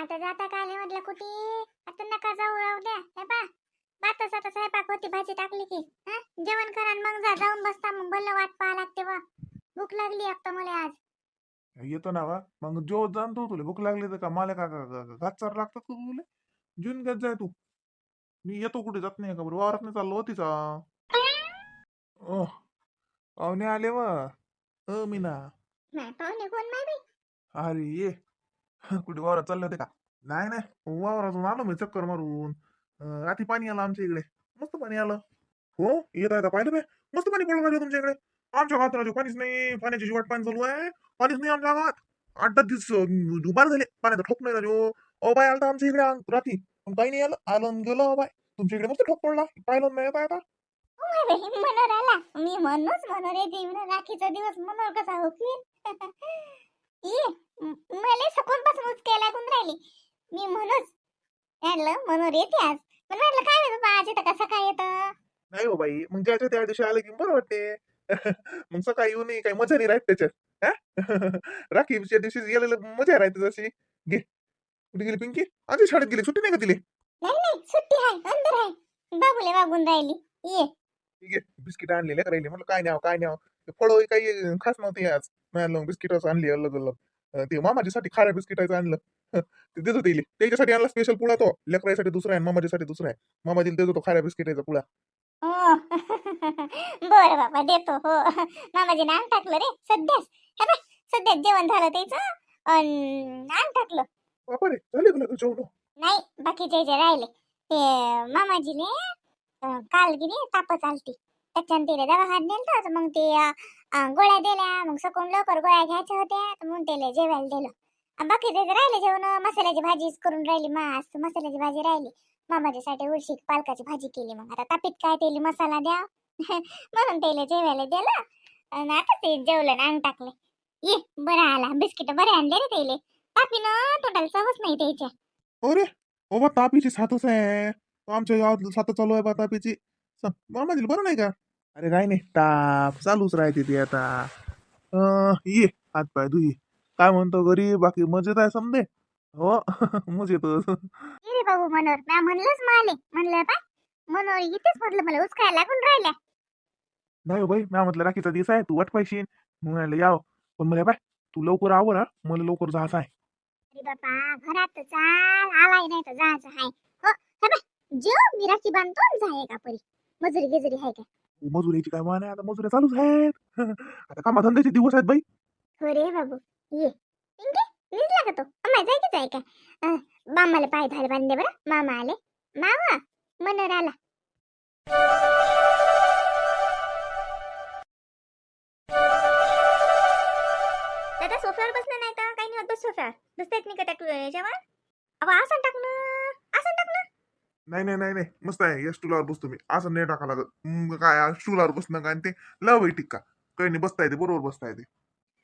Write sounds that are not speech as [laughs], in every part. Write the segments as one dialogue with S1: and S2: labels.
S1: आता जाता का आले म्हटलं कुठे? आता नका जाऊ राहू द्या. हे पा बातच आता स्वयंपाक होती भाजी टाकली की. हा? जेवण करा आणि मग जा. जाऊन बसता. मग भलं वाट पाहा लागते बा. भूक लागली आता मला आज.
S2: येतो ना वा मग जो जाणतो तुला भूक लागली तर का? मला का घातचार लागतात का तुला? जून घेत जाय तू. मी येतो कुठे? जात नाही का बरं? वावरात नाही चाललो होतीचा ओह. पाहुणे आले व. अ मीना.
S1: नाही पाहुणे कोण नाही बाई
S2: अरे ये. [laughs] कुठे वावरात चालले होते का? नाही नाही. वावरातून आलो मी चक्कर मारून. अं, रात्री पाणी आलं आमच्या इकडे. मस्त पाणी आलं. हो येत आहे पाहिलं बे मस्त पाणी पडलं राजू तुमच्या इकडे. आमच्या गावात राजू पाणीच नाही. पाण्याची शिवाट पाणी चालू आहे. पाणीच नाही आमच्या गावात. आठ दहा दिवस अं, दुबार झाले. पाण्याचा ठोक नाही राजू. ओ बाय आलता आमच्या इकडे रात्री. पण काही नाही आलं. आलं आणि गेलं अहो बाय तुमच्या इकडे मस्त ठोक पडला. पाहिलं नाही येत आहे
S1: अरे मनोर आला मी म्हणूच येते म्हणून राखीचा दिवस मनोर कसा होईल? [laughs] ये मला सकाळपासून उचकाय लागून राहिली. मी म्हणूच म्हटलं मनोर येते आज. पण म्हटलं काय माहिती बा आज इथं कसं काय येतं?
S2: नाही हो बाई मग ज्याच्या त्या दिवशी आलं की बरं वाटते. [laughs] मग सकाळी येऊन काही मजा नाही राहत त्याच्यात? [laughs] राखीच्या दिवशी गेलेलं मजा राहते तशी. घे. कुठे गेली पिंकी? आधी शाळेत गेली सुट्टी नाही का दिली
S1: नाही नाही सुट्टी आहे अंदर आहे बाबूले वागून राहिली. ये.
S2: ठीक आहे बिस्किट आणलेले राहिले? म्हटलं काय न्याव काय न्याव. फळं काही खास नव्हती आज. मिळालं बिस्किटच आणली अलग अलग अं, ते मामाजीसाठी खाऱ्या बिस्किटाचं आणलं. [laughs] ते देत होते त्याच्यासाठी आणला स्पेशल पुळा तो. लेकरासाठी दुसरा आहे मामाजीसाठी दुसरा आहे. मामाजीला देत होतो खाऱ्या बिस्किटाचा पुळा.
S1: हो. बरं बाबा देतो. हो. मामाजी नाम टाकलं रे. सध्याच. हे सध्याच जेवण झालं त्याचं नाम टाकलं.
S2: बापा रे झाले तुला जेवण?
S1: नाही बाकीचे जे राहिले ते मामाजीने काल गिनी तापच आलती. त्याच्यानं तिला दवाखान्यात नेलं तर मग ते गोळ्या दिल्या मग सकून लवकर गोळ्या घ्यायच्या होत्या तर मग त्याला जेवायला दिलं. आणि बाकीचे राहिले जेवण मसाल्याची भाजीच करून राहिली मास मसाल्याची भाजी राहिली. मामाच्यासाठी उलशी पालकाची भाजी केली मग. आता तापीत काय तेली मसाला द्या. [laughs] म्हणून त्याला जेवायला दिलं. आणि आता ते जेवलं अंग टाकले. ये बरं आला. बिस्किट बरे आणले रे त्याले. तापीनं तोंडाला चवच नाही त्याच्या
S2: अरे ओ बा तापीची सातच आहे. आमच्या गावात साथ चालू आहे बा तापीची. सांग मामाजीला बरं नाही का? अरे काय नाही ताप चालूच राहते ती आता. अं, ये हात पाय धुई. काय म्हणतो घरी बाकी मजेत आहे समजे हो [laughs] मजेतच
S1: रे बाबू मनोर म्या म्हणलंच माले म्हणलं पाय मनोर इथेच म्हटलं मला उचकायला लागून राहिल्या.
S2: नाही हो बाई म्या म्हटलं राखीचा दिवस आहे तू वाट पाहिशीन मग म्हणलं याव. पण मला बाय तू लवकर आवर हा. मला लवकर जायचं आहे.
S1: अरे बापा घरात चाल आलाय नाही तर जायचं हाय हो जेव मी राखी बांधतो आणि जाय का परी मजुरी गिजुरी हाय का?
S2: मजुरीची काय मान? आहे आता मजुऱ्या चालूच आहेत. [laughs] आता कामाधंद्याचे दिवस आहेत बाई.
S1: हो रे बाबू. ये. पिंके निघला का तो? अम्मा जायचीच आहे का अं, मामाला पाय धाल बांधले बरं. मामा आले. मामा मनोर आला. दादा सोफ्यावर बसणं नाही तर काही नाही होत बस सोफ्यावर बसता येत नाही का त्या याच्यावर अहो आसन टाकणं
S2: नाही नाही नाही नाही. मस्त आहे. या स्टूलावर बसतो मी. असं नाही टाका लागत. मग काय स्टूलावर बसणं काय आणि ते लव बाई टिक्का. काही नाही बसता येते. बरोबर बसता येते.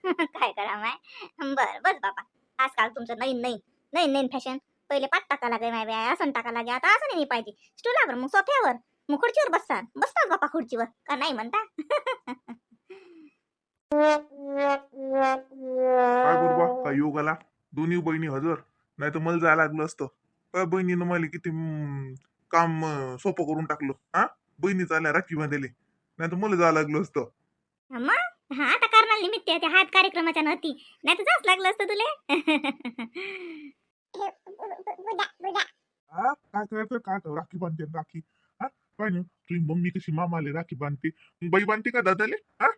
S2: [laughs]
S1: काय करा माय? बर बस बाबा. आजकाल तुमचं नवीन नवीन नवीन नवीन फॅशन पहिले पाठ टाका लागे माय बाय. आसन टाका लागे. आता असं नाही पाहिजे. स्टूलावर मग सोफ्यावर. मग खुर्चीवर बसता बसतात बापा खुर्चीवर. का नाही म्हणता? [laughs]
S2: काय करू बा? काय योगाला? दोन्ही बहिणी हजर. नाही तर मला जायला लागलं असतं. बहिणीनं मला किती काम अं, सोपं करून टाकलं. हा? बहिणी चालल्या राखी बांधलेली नाही तर मला जायला लागलं असतं.
S1: मग? हा आता करणार निमित्त त्या हात कार्यक्रमाच्या नव्हती. नाही तर जास्त लागलं असतं तुले.
S2: हा? काय करायचं? काय कर राखी बांधते न राखी. हा? काय नाही तुझी मम्मी कशी मामाले राखी बांधते. बाई बांधते का दादाले? हा?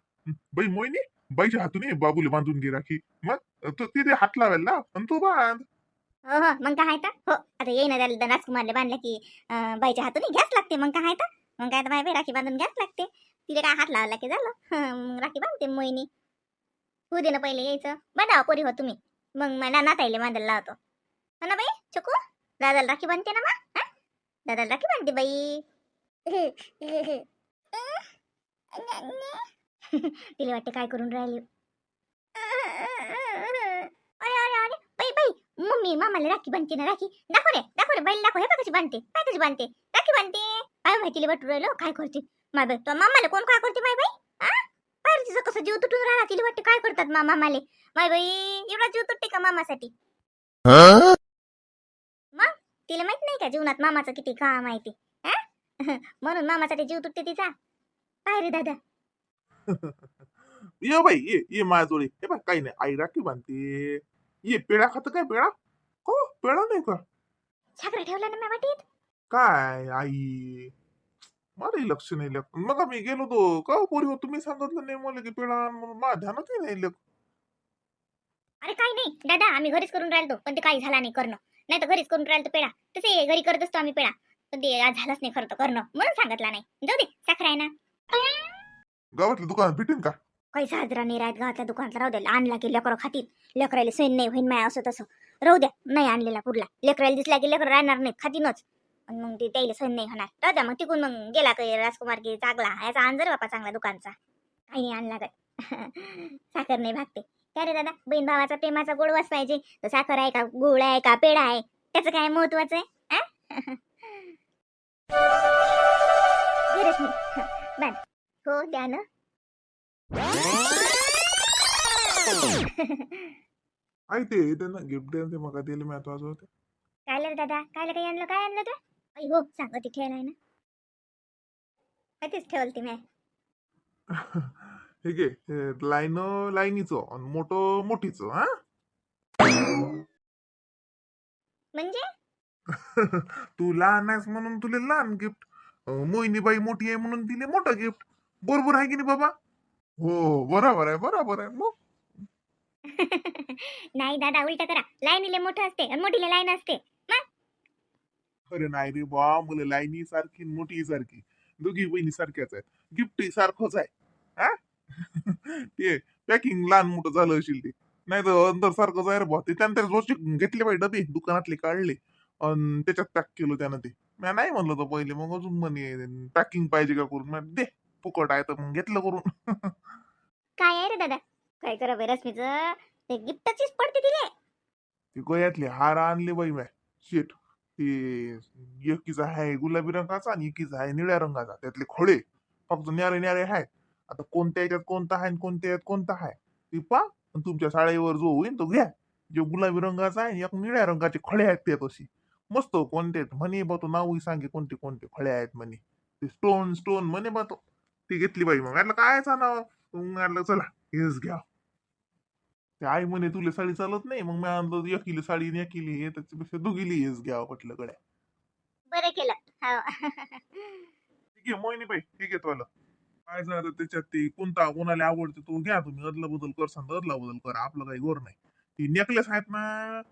S2: बाई मोयनी बाईच्या हातून बाबूले बांधून घे राखी. मग तू तिथे हात लावायला लाव आणि तू बांध.
S1: हो हो. मग काय तर. हो आता येईन त्याला राजकुमारले बांधलं की बाईच्या हातून घ्यास लागते. मग काय तर. मग काय तर बाई बाई राखी बांधून घ्यास लागते. तिला काय हात लावला की झालं? मग राखी बांधते मोहिनी. होऊ दे ना पहिले यायचं. बांधा पोरी हो तुम्ही. मग मला नाताईले बांधायला लावतो. हो ना बाई चुकू दादाला राखी बांधते ना मग दादाला राखी बांधते बाई. [laughs] तिला वाटते काय करून राहिली अरे अरे अरे बाई बाई मम्मी मामाला राखी बांधते ना राखी? दाखव रे दाखव रे बैल दाखव हे कशी बांधते काय कशी बांधते? राखी बांधते. काय माहिती वाटू राहिलो काय करते? माय बाई तो मामाला कोण काय करते माय बाई? पाहिजे तिचं कसं जीव तुटून राहिला तिला वाटते काय करतात मामा मामाले? माय बाई एवढा जीव तुटते का मामासाठी? तिला माहीत नाही का जीवनात मामाचं किती काम आहे ते? [laughs] म्हणून मामासाठी जीव तुटते तिचा. काय रे दादा. [laughs]
S2: ये बाई ये ये माझोळी हे बघ काही नाही आई राखी बांधते. ये पेढा खात काय पेढा? हो पेढा नाही का?
S1: छाकरा ठेवला ना मी वाटीत.
S2: काय आई? मला लक्ष नाही लग मग मी गेलो तो का पोरी तुम्ही सांगितलं नाही मला की पेढा आण म्हणून. माझ्या ध्यानातही नाही लग
S1: अरे काही नाही. दादा आम्ही घरीच करून राहिलो पण ते काही झाला नाही करणं. नाही तर घरीच करून राहिलो पेढा. तसे घरी करत असतो आम्ही पेढा. पण ते आज झालंच नाही खरं तर करणं. म्हणून सांगितलं नाही. जाऊ दे साखर आहे ना.
S2: गावातल्या दुकानात भेटेन का?
S1: काही साजरा नाही राहत गावातल्या दुकानात राहू द्या आणला की लेकरं खातील. लेकरायला सैन नाही होईन माया असं तसं. राहू द्या नाही आणलेला पुरला. लेकरायला दिसला की लेकरं राहणार नाही खातीनच. आणि मग ते त्याला सैन नाही होणार. राहू द्या मग तिकून मग गेला काही राजकुमार की चांगला याचा अंजर बापा चांगला दुकानचा. काही नाही आणला काय [laughs] साखर नाही भागते. काय रे दादा बहीण भावाचा प्रेमाचा गोडवास पाहिजे. तर साखर आहे का गोळ आहे का पेढा आहे? त्याचं काय महत्वाचं आहे [laughs] [laughs] हो द्या ना.
S2: आई ते त्यांना गिफ्ट द्या ते मग दिले मी आता होते
S1: काय रे दादा? काय काही आणलं? काय आणलं तू? आई हो सांग ती ठेवायला आहे ना. माहितीच ठेवल ती मी.
S2: हे घे लाईन लाईनीचं आणि मोठं मोठीचं हा?
S1: म्हणजे?
S2: तू लहान आहेस म्हणून तुला लहान गिफ्ट मोहिनीबाई मोठी आहे म्हणून तिने मोठं गिफ्ट बरोबर आहे की नाही बाबा? हो बरोबर आहे बरोबर आहे. मग? [laughs]
S1: नाही दादा उलट करा. लाईनीले मोठं असते आणि मोठीले लाईन असते.
S2: अरे नाही रे बा मुलं लाईनी सारखी आणि मोठी सारखी. दोघी बहिणी सारख्याच आहेत. गिफ्ट सारखंच आहे. हा? [laughs] ते पॅकिंग लहान मोठं झालं असेल ते. नाही तर अंदर सारखंच आहे रे बा ते त्यानंतर जोशी घेतले पाहिजे डबे दुकानातले काढले. आणि त्याच्यात पॅक केलं त्यानं ते. मी नाही म्हणलं तर पहिले मग अजून म्हणे पॅकिंग पाहिजे का करून? दे. फुकट आहे तर मग घेतलं करून.
S1: काय आहे रे दादा? काय करा रश्मीचं? ते गिफ्टचीच पडते तिले.
S2: ते गळ्यातले हार आणले बाई मॅ शेट. ते एकीचा आहे गुलाबी रंगाचा आणि एकीचा आहे निळ्या रंगाचा. त्यातले खोळे फक्त न्यारे न्यारे आहेत. आता कोणत्या याच्यात कोणता आहे आणि कोणत्या याच्यात कोणता आहे? ती पा आणि तुमच्या शाळेवर जो होईल तो घ्या. जो गुलाबी रंगाचा आहे एक निळ्या रंगाचे खळे आहेत ते तशी. मस्त कोणते म्हणे बा तो नावही सांगे कोणते कोणते खळे आहेत म्हणे ते स्टोन स्टोन म्हणे बा तो ती घेतली बाई मग. म्हटलं काय नाव मग म्हटलं चला हेच घ्या. ते आई म्हणे तुला साडी चालत नाही. मग मी आणलं एकीली साडी आणि एकीली हे त्याच्यापेक्षा दोघीली हेच घ्यावं म्हटलं गड्या.
S1: बरं केलं. हो.
S2: ठीक आहे मोहिनी बाई ठीक आहे तुला काय झालं त्याच्यात ते कोणता कोणाला आवडते तो घ्या तुम्ही. अदला बदल करसान तर अदला बदल करा. आपलं काही गोर नाही. ती नेकलेस आहेत ना?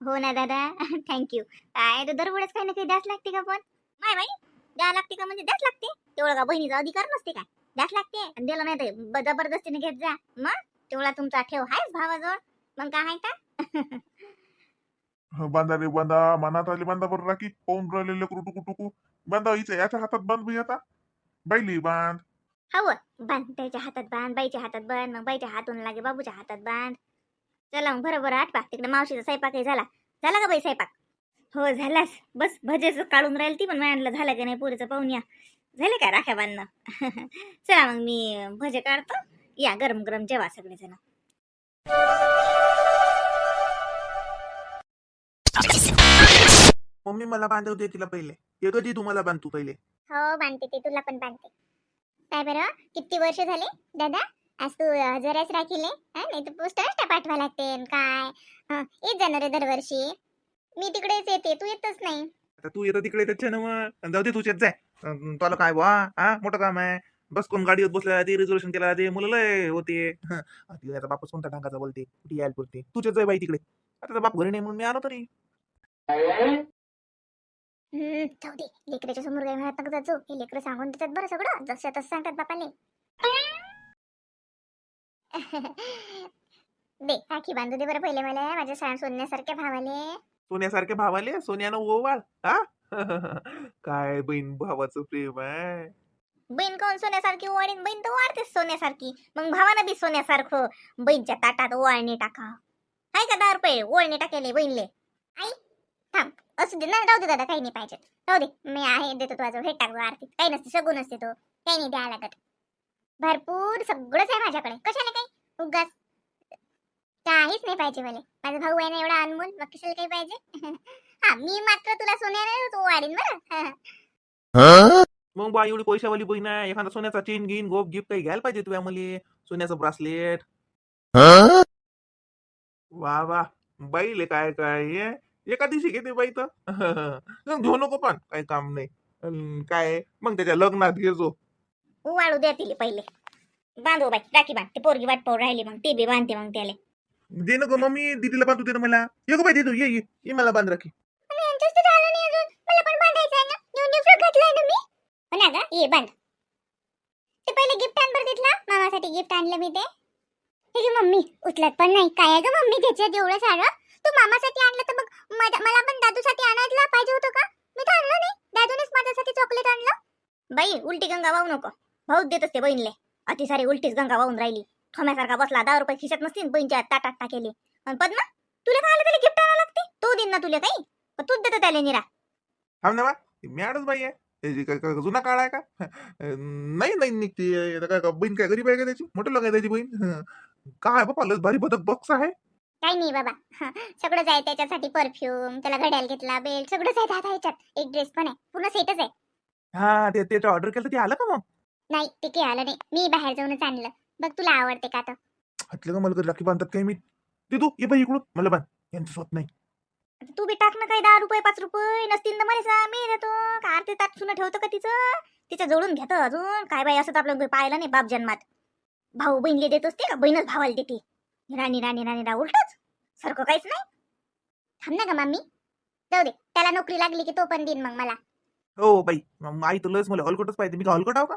S1: हो ना दादा. [laughs] थँक्यू काय दरवेळेस काही ना काही द्यास लागते का पण? नाही बाई. द्या लागते का? म्हणजे द्यास लागते. तेवढं का बहिणीचा अधिकार नसते काय? द्यास लागते. आणि दिलं नाही ते जबरदस्तीने घेत जा. मग तेवढा तुमचा ठेव. आहेच भावाजवळ. मग काय का? [laughs]
S2: हं, बांधा रे बांधा मनात आली बांधा बरं राखी. पाहून राहिले लेकरू टुकू टुकू. बांधा हिच्या याच्या हातात बांध बाई आता. बाईली बांध.
S1: हवं बांध. त्याच्या हातात बांध. बाईच्या हातात बांध. मग बाईच्या हातून लागे बाबूच्या हातात बांध. चला मग बरोबर आठपा तिकडे मावशीचा स्वयंपाकही झाला. झाला का बाई स्वयंपाक? हो झालास बस भजेच काढून राहील ती पण मांडलं झालं की नाही पुरीचं पाहून या. झाले काय राख्या बांधणं? [laughs] चला मग मी भजे काढतो. या गरम गरम जेवा सगळेजण.
S2: मम्मी मला बांधव दे तिला पहिले. हे कधी तुम्हाला बांधतो पहिले.
S1: हो बांधते ते तुला पण बांधते. काय बरं? किती वर्ष झाले? दादा आज तू जराच राखीले? हा नाही तर पोस्टरच पाठवा लागते अन काय? हं, येत जाणार आहे दरवर्षी. मी तिकडेच येते तू येतच नाही.
S2: आता तू येतं तिकडे त्याच्या ना मग. जाऊ दे तुझ्यात जाय अं, तुला काय बुवा हा? मोठं काम आहे. बस कोण गाडीवर बसला ते रिझर्वेशन केला ते मुलं लय होते. हं, आता बापच कोणत्या ढंगाचा बोलते? कुठे यायला बोलते तुझ्याच जाय बाई तिकडे. आता त्याचा बाप घरी नाही म्हणून मी आलो तरी.
S1: हम्म, जाऊ दे. लेकराच्या समोर काही म्हणत नका जाऊ हे लेकरं सांगून देतात बरं सगळं. जसं तसं सांगतात बापाले. [laughs] दे राखी बांधू दे बरं पहिले मला. माझ्या सण सोडण्यासारख्या भावाले.
S2: सोन्यासारखे भावाले सोन्यानं ओवाळ हा? [laughs] काय बहीण भावाचं प्रेम आहे?
S1: बहीण कोण सोन्यासारखी ओवाळीन बहीण तर वाढतेच सोन्यासारखी. मग भावानं बी सोन्यासारखं बहीणच्या ताटात ओवाळणी टाका. हाय का दहा रुपये? ओळणी टाकेले बहीणले. आई थांब. असू दे ना राहू दे दादा काही नाही पाहिजे. राहू दे. मी आहे देतो तुझं हे टाकतो आरती. काही नसते सगून असते तो. काही नाही द्यायला लागत. भरपूर सगळंच आहे माझ्याकडे. कशाला काही? उगाच. काहीच नाही पाहिजे मला माझा भाऊ आहे ना एवढा अनमोल मग कशाला काही पाहिजे? [laughs] हा मी मात्र तुला सोन्याने तो वाढीन बरं.
S2: मग बा एवढी पैशावाली बहीण आहे एखादा सोन्याचा चेन घेईन गोप गिफ्ट काही घ्यायला पाहिजे तुझ्या मुली? सोन्याचं ब्रासलेट वा वा. बाईले काय काय? हे? एका दिवशी घेते बाई तर. मग [laughs] घेऊ नको पण काही काम नाही. अन काय मग त्याच्या लग्नात घेजो
S1: वाळू द्या तिले पहिले. बांधू बाई राखी बांध. ते पोरगी वाट पाहू राहिली मग ते बी बांधते मग त्याला.
S2: दे नको मम्मी दीदीला बांधू दे ना मला. ये गो बाई दे तू ये ये ये मला बांध राखी.
S1: आणि यांचंच तर झालं नाही अजून. मला पण बांधायचं आहे ना. न्यू न्यू फ्रॉक घातलाय ना मी. हो ना गा ये बांध. ते पहिले गिफ्ट आण बरं तिथला. मामासाठी गिफ्ट आणलं मी ते. हे घे मम्मी उचलत पण नाही. काय आहे ग मम्मी त्याच्यात एवढं सारं. तू मामासाठी आणलं तर मग माझ्या- मला पण दादूसाठी आणायला पाहिजे होतं का? मी तर आणलं नाही. दादूनेच माझ्यासाठी चॉकलेट आणलं. बाई उलटी गंगा वाहू नको. भाऊच देत असते बहिणीले. अति सारी उलटीच गंगा वाहून राहिली. थोम्यासारखा बसला दहा रुपये खिशात नसतील बहिणीच्या ताटात टाकेली. आणि पद्मा तुला काय आलं त्याला गिफ्ट आणायला लागते? तो दिन ना तुला काही. का तूच देतो त्याला निरा.
S2: थांब ना बा मॅडच बाई आहे. त्याची काय काय जुना काळ आहे का? [laughs] नाही नाही निघते. आता काय का बहीण काय गरीब आहे का त्याची? मोठं लोक आहे त्याची बहीण. [laughs] काय बाबा लस भारी बदक बॉक्स आहे.
S1: काही नाही बाबा. हं, [laughs] सगळंच आहे त्याच्यासाठी परफ्यूम त्याला घड्याळ घेतला बेल्ट सगळंच आहे दादा ह्याच्यात. एक ड्रेस पण आहे. पूर्ण सेटच आहे.
S2: हा ते त्याचं ऑर्डर केलं ते आलं का मग?
S1: नाही ते काही आलं नाही. मी बाहेर जाऊनच आणलं. बघ तुला आवडते का तर
S2: हटलं का मला कधी? राखी बांधतात काय मी? ते तू ये बाई इकडून. मला बांध. यांचं स्वत नाही
S1: आता तू बी टाक ना काही दहा रुपये पाच रुपये. नसतील तर मला सांग मी देतो. का अर्धे ताट सुनं ठेवतो का तिचं? तिचं जोडून घेतो अजून. काय बाई असं तर आपलं पाहिलं नाही बाप जन्मात. भाऊ बहिणीला देत असते का? बहीणच भावाला देते. राणी राणी राणी रा उलटच. सारखं काहीच नाही. थांब ना का मामी जाऊ दे. त्याला नोकरी लागली की तो पण देईन मग मला.
S2: हो बाई. आई तुलाच मला. हॉलकोटच पाहिजे. मी का हॉलकोट आहो का?